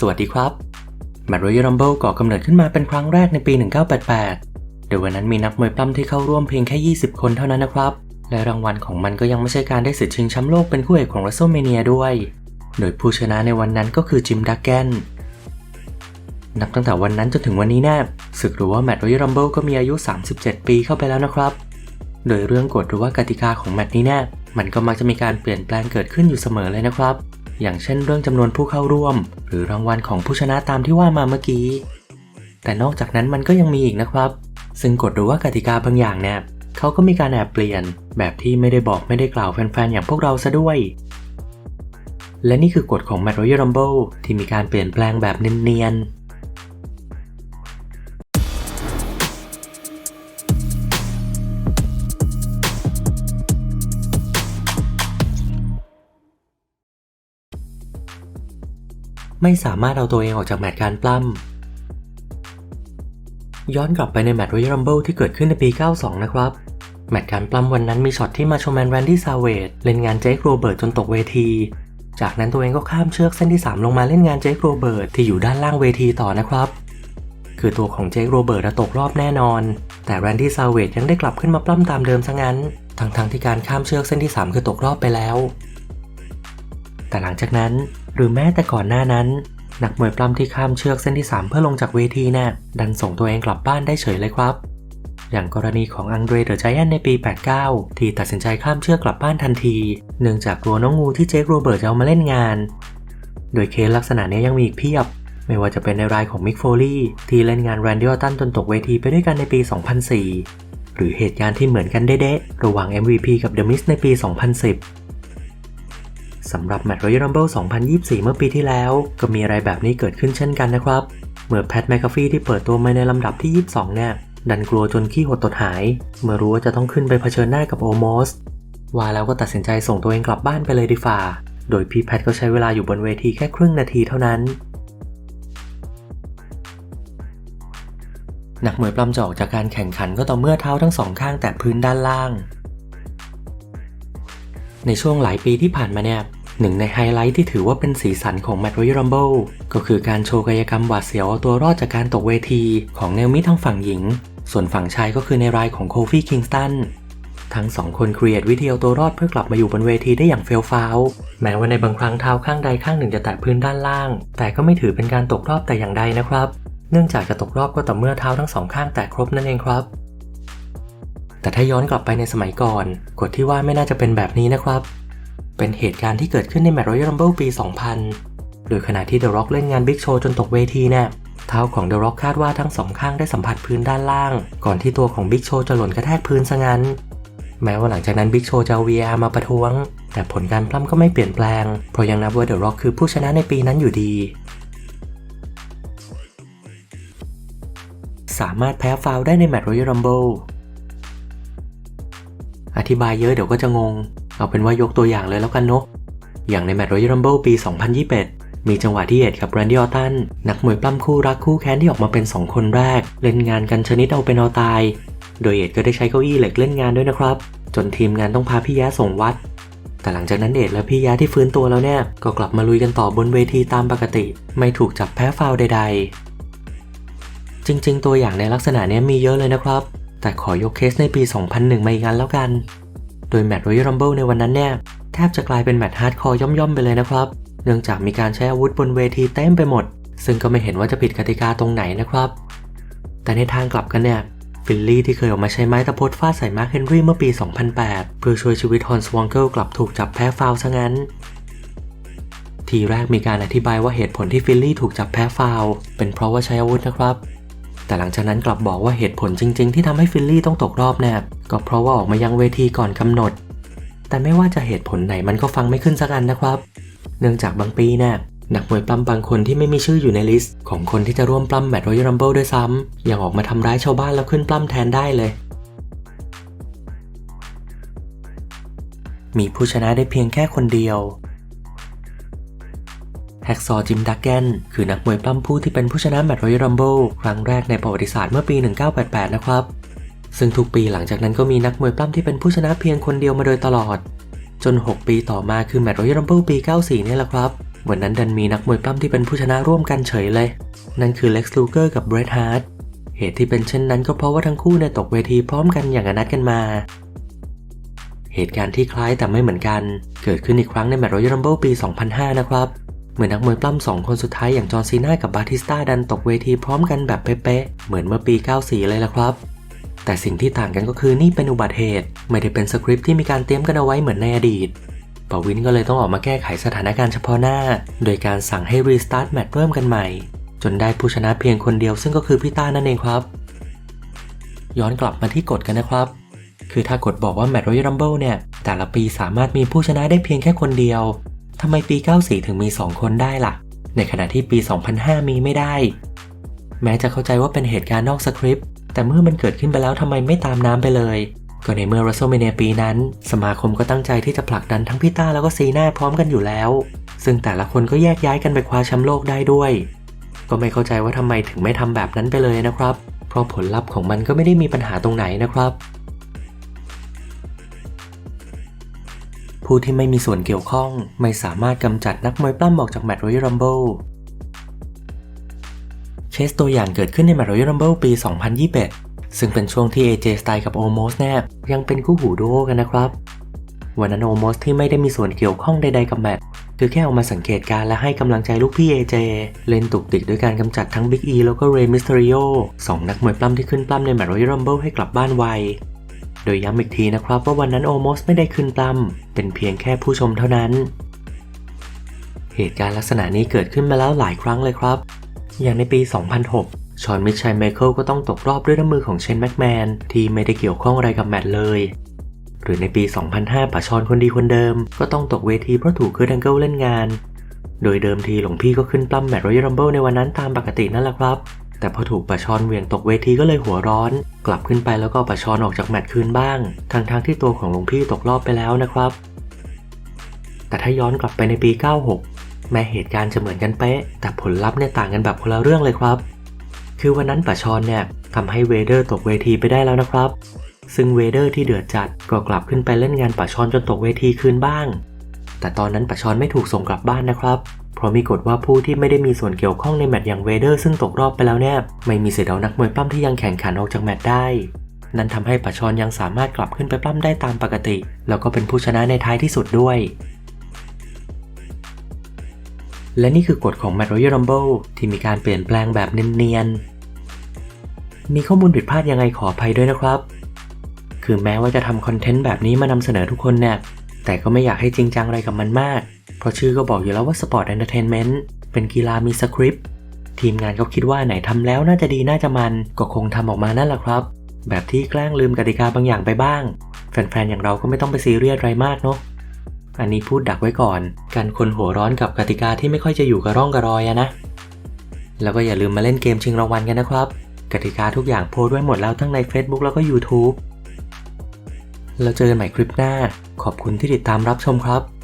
สวัสดีครับแมตต์รอยัลรัมเบิลก่อกำเนิดขึ้นมาเป็นครั้งแรกในปี 1988 โดยวันนั้นมีนักมวยปล้ำที่เข้าร่วมเพียงแค่ 20 คนเท่านั้นนะครับ และรางวัลของมันก็ยังไม่ใช่การได้สิทธิ์ชิงแชมป์โลกเป็นคู่เอกของ w r e s t l e m a n i a ด้วย โดยผู้ชนะในวันนั้นก็คือจิมดักแกนนับตั้งแต่วันนั้นจนถึงวันนี้แนบศึกหรือว่าแมตต์รอยัลรัมเบิลก็มีอายุ 37 ปีเข้าไปแล้วนะครับ โดยเรื่องกฎหรือว่ากติกาของแมตช์นี้แน่มันก็มักจะมีการเปลี่ยนแปลงเกิดขึ้นอยู่เสมอเลยนะครับ อย่างเช่นเรื่องจำนวนผู้เข้าร่วม หรือรางวัลของผู้ชนะตามที่ว่ามาเมื่อกี้ แต่นอกจากนั้นมันก็ยังมีอีกนะครับ ซึ่งกฎหรือว่ากติกาบางอย่างเนี่ยเขาก็มีการแอบเปลี่ยน แบบที่ไม่ได้บอกไม่ได้กล่าวแฟนๆ อย่างพวกเราซะด้วย และนี่คือกฎของ Match Royal Rumble ที่มีการเปลี่ยนแปลงแบบเนียนๆ ไม่สามารถเอาตัวเองออกจากแมตช์การปล้ำย้อนกลับไปในแมตช์ Royal Rumble ที่เกิดขึ้นในปี 92 นะครับ แมตช์การปล้ำวันนั้นมีช็อตที่มาโชแมนแรนดี้ซาเวดเล่นงานเจคโรเบิร์ตจนตกเวที จากนั้นตัวเองก็ข้ามเชือกเส้นที่ 3 ลงมาเล่นงานเจคโรเบิร์ตที่อยู่ด้านล่างเวทีต่อนะครับคือตัวของเจคโรเบิร์ตตกรอบแน่นอน แต่แรนดี้ซาเวดยังได้กลับขึ้นมาปล้ำตามเดิมซะงั้น ทั้งๆที่การข้ามเชือกเส้นที่ 3 คือตกรอบไปแล้ว แต่หลังจากนั้น หรือแม้แต่ก่อนหน้านั้นนักมวยปล้ำที่ข้ามเชือกเส้นที่ 3 เพื่อลงจากเวทีน่ะดันส่งตัวเองกลับบ้านได้เฉยเลยครับ อย่างกรณีของอังเดรเดอะไจแอนในปี 89 ที่ตัดสินใจข้ามเชือกกลับบ้านทันที เนื่องจากกลัวน้องงูที่เจคโรเบิร์ตจะเอามาเล่นงาน โดยเคสลักษณะนี้ยังมีอีกเพียบ ไม่ว่าจะเป็นในรายของมิกโฟลีที่เล่นงานแรนดี้อตันจนตกเวทีไปด้วยกันในปี 2004 หรือเหตุการณ์ที่เหมือนกันเด๊ะๆระหว่าง MVP กับ The Miz ในปี 2010 สำหรับแมตช์ Royal Rumble 2024 เมื่อปีที่แล้ว ก็มีอะไรแบบนี้เกิดขึ้นเช่นกันนะครับ เมื่อแพทแมคคาฟี่ที่เปิดตัวมาในลำดับที่ 22 เนี่ย ดันกลัวจนขี้หดตดหาย เมื่อรู้ว่าจะต้องขึ้นไปเผชิญหน้ากับโอมอสว่าแล้วก็ตัดสินใจส่งตัวเองกลับบ้านไปเลยดีฝ่า โดยพี่แพทก็ใช้เวลาอยู่บนเวทีแค่ครึ่งนาทีเท่านั้น นักมวยปล้ำจะออกจากการแข่งขันก็ต่อเมื่อเท้าทั้งสองข้างแตะพื้นด้านล่าง ในช่วงหลายปีที่ผ่านมาเนี่ย หนึ่งในไฮไลท์ที่ถือว่าเป็นสีสันของ Match Royal Rumble ก็คือการโชว์กายกรรมหวาดเสียวเอาตัวรอดจากการตกเวทีของเนลมิทางฝั่งหญิง ส่วนฝั่งชายก็คือในรายของโคฟี่คิงสตันทั้งสองคนครีเอทวิธีเอาตัวรอดเพื่อกลับมาอยู่บนเวทีได้อย่างเฟลฟาวแม้ว่าในบางครั้งเท้าข้างใดข้างหนึ่งจะแตะพื้นด้านล่าง แต่ก็ไม่ถือเป็นการตกรอบแต่อย่างใดนะครับ เนื่องจากจะตกรอบก็ต่อเมื่อเท้าทั้งสองข้างแตะครบนั่นเองครับ แต่ถ้าย้อนกลับไปในสมัยก่อนกฎที่ว่าไม่น่าจะเป็นแบบนี้นะครับ เป็นเหตุการณ์ที่เกิดขึ้นในแมตช์ Royal Rumble ปี 2000 โดยขณะที่ The Rock เล่นงาน Big Show จนตกเวทีเนี่ยเท้าของ The Rock คาดว่าทั้งสองข้างได้สัมผัสพื้นด้านล่าง ก่อนที่ตัวของ Big Show จะหล่นกระแทกพื้นซะงั้น แม้ว่าหลังจากนั้น Big Show จะเอา VR มาประท้วง แต่ผลการปล้ำก็ไม่เปลี่ยนแปลง เพราะยังนับว่า The Rock คือผู้ชนะในปีนั้นอยู่ดี สามารถแพ้ฟาวได้ในแมตช์ Royal Rumble อธิบายเยอะเดี๋ยวก็จะงง เอาเป็นว่ายกตัวอย่างเลยแล้วกันเนาะอย่างในแมตช์ Royal Rumble ปี 2021 มีจังหวะที่เอ็ดกับแรนดี้ออตันนักมวยปล้ำคู่รักคู่แค้นที่ออกมาเป็น 2 คนแรก เล่นงานกันชนิดเอาเป็นเอาตาย โดยเอ็ดก็ได้ใช้เก้าอี้เหล็กเล่นงานด้วยนะครับ จนทีมงานต้องพาพี่แย้ส่งวัด แต่หลังจากนั้นเอ็ดและพี่แย้ที่ฟื้นตัวแล้วเนี่ยก็กลับมาลุยกันต่อบนเวทีตามปกติ ไม่ถูกจับแพ้ฟาวใด ๆ จริง ๆ ตัวอย่างในลักษณะนี้มีเยอะเลยนะครับ แต่ขอยกเคสในปี 2001 มาอีกอันแล้วกัน โดยแมตช์ Royal Rumble ในวันนั้นเนี่ย แทบจะกลายเป็นแมตช์ฮาร์ดคอร์ย่อมๆไปเลยนะครับ เนื่องจากมีการใช้อาวุธบนเวทีเต็มไปหมด ซึ่งก็ไม่เห็นว่าจะผิดกติกาตรงไหนนะครับ แต่ในทางกลับกันเนี่ยฟิลลี่ที่เคยออกมาใช้ไม้ตะพดฟาดใส่มาร์คเฮนรี่เมื่อปี 2008 เพื่อช่วยชีวิตฮอนสวองเกิลกลับถูกจับแพ้ฟาวซะงั้น ทีแรกมีการอธิบายว่าเหตุผลที่ฟิลลี่ถูกจับแพ้ฟาวเป็นเพราะว่าใช้อาวุธนะครับ แต่หลังจากนั้นกลับบอกว่าเหตุผลจริง ๆ ที่ทำให้ฟิลลี่ต้องตกรอบแนบก็เพราะว่าออกมายังเวทีก่อนกำหนด แต่ไม่ว่าจะเหตุผลไหนมันก็ฟังไม่ขึ้นสักอันนะครับ เนื่องจากบางปีเนี่ยนักมวยปล้ำบางคนที่ไม่มีชื่ออยู่ในลิสต์ ของคนที่จะร่วมปล้ำแมตช์ Royal Rumble ด้วยซ้ำยังออกมาทำร้ายชาวบ้านแล้วขึ้นปล้ำแทนได้เลย มีผู้ชนะได้เพียงแค่คนเดียว แฮกซอจิมดักแกนคือนักมวยปล้ำผู้ที่เป็นผู้ชนะแมตช์ Royal Rumble ครั้งแรกในประวัติศาสตร์เมื่อปี 1988 นะครับ ซึ่งทุกปีหลังจากนั้นก็มีนักมวยปล้ำที่เป็นผู้ชนะเพียงคนเดียวมาโดยตลอด จน 6 ปีต่อมาคือแมตช์ Royal Rumble ปี 94 นี่แหละครับ วันนั้นดันมีนักมวยปล้ำที่เป็นผู้ชนะร่วมกันเฉยเลย นั่นคือเล็กซ์ลูเกอร์กับเบรดฮาร์ดเหตุที่เป็นเช่นนั้นก็เพราะว่าทั้งคู่เนี่ยตกเวทีพร้อมกันอย่างอนัดกันมา เหตุการณ์ที่คล้ายแต่ไม่เหมือนกัน เกิดขึ้นอีกครั้งในแมตช์รอยัลรัมเบิลปี 2005 นะครับ เหมือนนักมวยปล้ำสองคนสุดท้ายอย่างจอร์นซีน่ากับบาติสตาดันตกเวทีพร้อมกันแบบเป๊ะๆเหมือนเมื่อปี 94 เลยละครับ แต่สิ่งที่ต่างกันก็คือนี่เป็นอุบัติเหตุ ไม่ได้เป็นสคริปต์ที่มีการเตรียมกันเอาไว้เหมือนในอดีตปวินก็เลยต้องออกมาแก้ไขสถานการณ์เฉพาะหน้า โดยการสั่งให้รีสตาร์ทแมตช์เริ่มกันใหม่ จนได้ผู้ชนะเพียงคนเดียวซึ่งก็คือพี่ต้านั่นเองครับ ย้อนกลับมาที่กฎกันนะครับ คือถ้ากฎบอกว่าแมตช์รอยัลรัมเบิลเนี่ย แต่ละปีสามารถมีผู้ชนะได้เพียงแค่คนเดียว ทำไมปี 94 ถึงมี 2 คนได้ล่ะ ในขณะที่ปี 2005 มีไม่ได้ แม้จะเข้าใจว่าเป็นเหตุการณ์นอกสคริปต์ แต่เมื่อมันเกิดขึ้นไปแล้วทำไมไม่ตามน้ำไปเลย ก็ในเมื่อรัสเซลเมเนียปีนั้น สมาคมก็ตั้งใจที่จะผลักดันทั้งพี่ต้าแล้วก็ซีน่าพร้อมกันอยู่แล้ว ซึ่งแต่ละคนก็แยกย้ายกันไปคว้าแชมป์โลกได้ด้วย ก็ไม่เข้าใจว่าทำไมถึงไม่ทำแบบนั้นไปเลยนะครับ เพราะผลลัพธ์ของมันก็ไม่ได้มีปัญหาตรงไหนนะครับ ผู้ที่ไม่มีส่วนเกี่ยวข้องไม่สามารถกำจัดนักมวยปล้ำออกจากแมตช์รอยัลรัมเบิลเคสตัวอย่างเกิดขึ้นในแมตช์รอยัลรัมเบิลปี 2021 ซึ่งเป็นช่วงที่ AJ Styles กับโอโมสแนบยังเป็นคู่หูดูโอกันนะครับ วันนั้นโอโมสที่ไม่ได้มีส่วนเกี่ยวข้องใดๆกับแมตช์คือแค่ออกมาสังเกตการ์และให้กำลังใจลูกพี่ AJ เล่นตุกติกด้วยการกำจัดทั้ง Big E แล้วก็ Rey Mysterio สองนักมวยปล้ำที่ขึ้นปล้ำในแมตช์รอยัลรัมเบิลให้กลับบ้านไว โดยย้ำอีกทีนะครับว่าวันนั้นโอโมสไม่ได้ขึ้นปล้ำเป็นเพียงแค่ผู้ชมเท่านั้น เหตุการณ์ลักษณะนี้เกิดขึ้นมาแล้วหลายครั้งเลยครับ อย่างในปี 2006 ชอนมิชชัยไมเคิลก็ต้องตกรอบด้วยน้ำมือของเชนแม็กแมนที่ไม่ได้เกี่ยวข้องอะไรกับแมตช์เลยหรือในปี 2005ป่าชอนคนดีคนเดิม ก็ต้องตกเวทีเพราะถูกเคิร์ดังเกิลเล่นงาน โดยเดิมทีหลวงพี่ก็ขึ้นปล้ำแมตช์รอยัลรัมเบิลในวันนั้นตามปกตินั่นแหละครับ แต่พอถูกป่าชอนเวียงตกเวทีก็เลยหัวร้อน กลับขึ้นไปแล้วก็ป่าชอนออกจากแมตช์คืนบ้าง ทั้งๆทที่ตัวของหลวงพี่ตกรอบไปแล้วนะครับ แต่ถ้าย้อนกลับไปในปี 96 แม้เหตุการณ์จะเหมือนกันเป๊ะ แต่ผลลัพธ์เนี่ยต่างกันแบบคนละเรื่องเลยครับ คือวันนั้นป่าชอนเนี่ยทำให้เวเดอร์ตกเวทีไปได้แล้วนะครับ ซึ่งเวเดอร์ที่เดือดจัดก็กลับขึ้นไปเล่นงานป่าชอนจนตกเวทีคืนบ้าง แต่ตอนนั้นป่าชอนไม่ถูกส่งกลับบ้านนะครับ เพราะมีกฎว่าผู้ที่ไม่ได้มีส่วนเกี่ยวข้องในแมตช์อย่างเวเดอร์ซึ่งตกรอบไปแล้วเนี่ยไม่มีสิทธิ์เอานักมวยปล้ำที่ยังแข่งขันออกจากแมตช์ได้ นั่นทำให้ป่าชอนยังสามารถกลับขึ้นไปปล้ำได้ตามปกติ แล้วก็เป็นผู้ชนะในท้ายที่สุดด้วย และนี่คือกฎของ Match Royal Rumble ที่มีการเปลี่ยนแปลงแบบเนียนๆมีข้อมูลผิดพลาดยังไงขออภัยด้วยนะครับ คือแม้ว่าจะทำคอนเทนต์แบบนี้มานำเสนอทุกคนเนี่ย แต่ก็ไม่อยากให้จริงจังอะไรกับมันมาก เพราะชื่อก็บอกอยู่แล้วว่า Sport Entertainment เป็นกีฬามีสคริปต์ทีมงานก็คิดว่าไหนทำแล้วน่าจะดีน่าจะมันก็คงทำออกมานั่นแหละครับ แบบที่แกล้งลืมกติกาบางอย่างไปบ้าง แฟนๆอย่างเราก็ไม่ต้องไปซีเรียสอะไรมากเนาะอันนี้พูดดักไว้ก่อน การคนหัวร้อนกับกติกาที่ไม่ค่อยจะอยู่กับร่องกับรอยอะนะ แล้วก็อย่าลืมมาเล่นเกมชิงรางวัลกันนะครับ กติกาทุกอย่างโพสต์ไว้หมดแล้วทั้งใน Facebook แล้วก็ YouTube แล้วเจอกันใหม่คลิปหน้า ขอบคุณที่ติดตามรับชมครับ